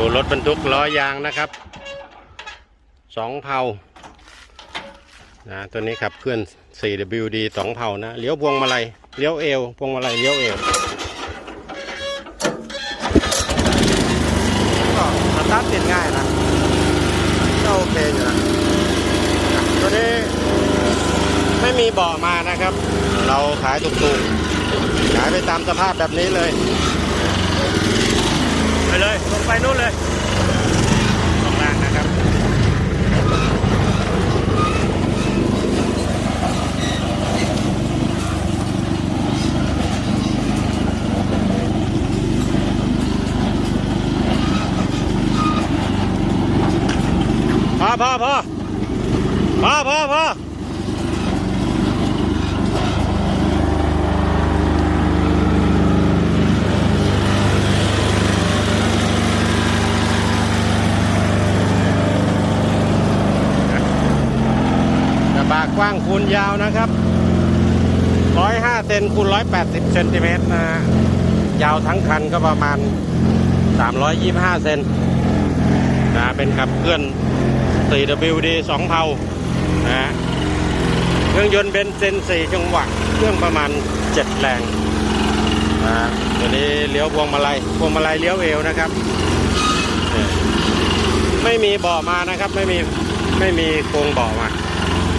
ดูรถบรรทุกล้อยางนะครับสองเผานะตัวนี้ขับเคลื่อน 4WD สองเผานะเลี้ยวพวงมาลัยเลี้ยวเอวพวงมาลัยเลี้ยวเอวก็สตาร์ทติดง่ายนะก็โอเคอยู่นะตัวนี้ไม่มีเบาะมานะครับ เราขายถูกๆขายไปตามสภาพแบบนี้เลย เลยลงไปนู่นเลยสองล่างนะครับพอพอพอพอพอพอ กว้างคูณยาวนะครับ105เซนคูณ180เซนติเมตรนะฮะยาวทั้งคันก็ประมาณ325เซนนะเป็นขับเคลื่อน 4WD 2 เผานะฮะเครื่องยนต์เบนซิน4จังหวะเครื่องประมาณ 7 แรงนะตัวนี้เลี้ยวพวงมาลัยพวงมาลัยเลี้ยวเอวนะครับ ไม่มีเบาะมานะครับ ไม่มีไม่มีโครงเบาะมา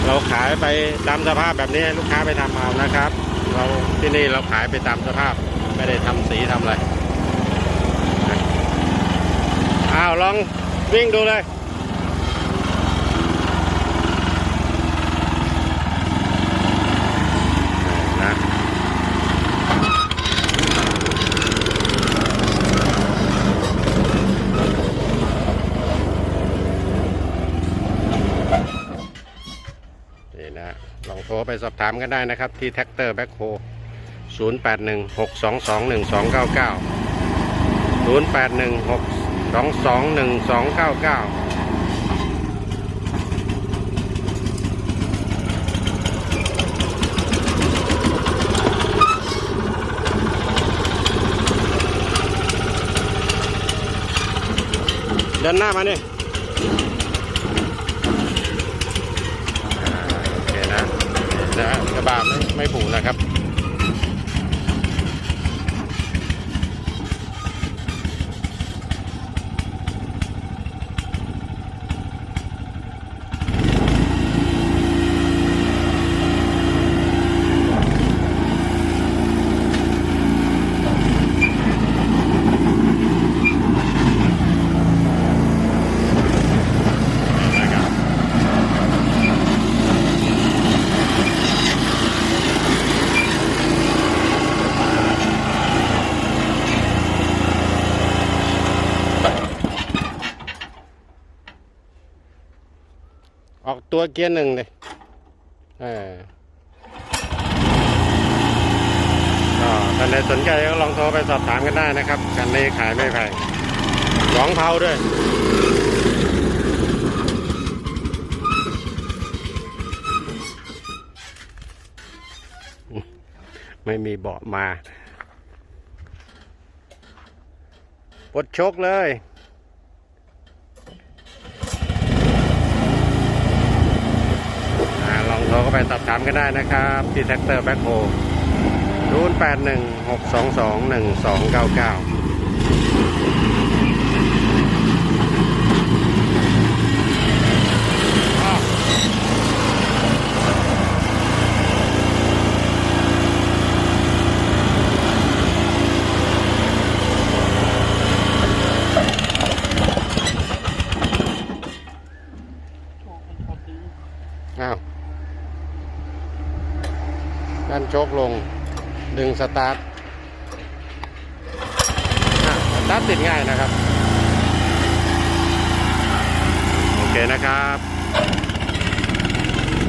เราขายไปตามสภาพแบบนี้ลูกค้าไปทำเอานะครับ เราที่นี่เราขายไปตามสภาพไม่ได้ทำสีทำอะไรอ้าวลองวิ่งดูเลย นะนี่นะ ลองโทรไปสอบถามกันได้นะครับ ที่แท็กเตอร์แบ็คโฮ0 8 1 6 2 2 1 2 9 9 0 8 1 6 2 2 1 2 9 9เดินหน้ามานี่อ่าโอเคนะนะกระบะไม่ไม่ผูนะครับ นะครับ ออกตัวเกียร์หนึ่งเลยเออท่านใดสนใจก็ลองโทรไปสอบถามกันได้นะครับกันนี้ขายไม่แพงสองเผาด้วยไม่มีเบาะมาปลดชกเลย อ่าลอง โทรเข้าไปสอบถามกันได้นะครับที่แท็กเตอร์แบ็คโฮศูนแปดหนึ่งหกสองสองหนึ่งสองเก้าเก้าอ้าว ดันโชคลง ดึงสตาร์ทสตาร์ทติดง่ายนะครับ โอเคนะครับ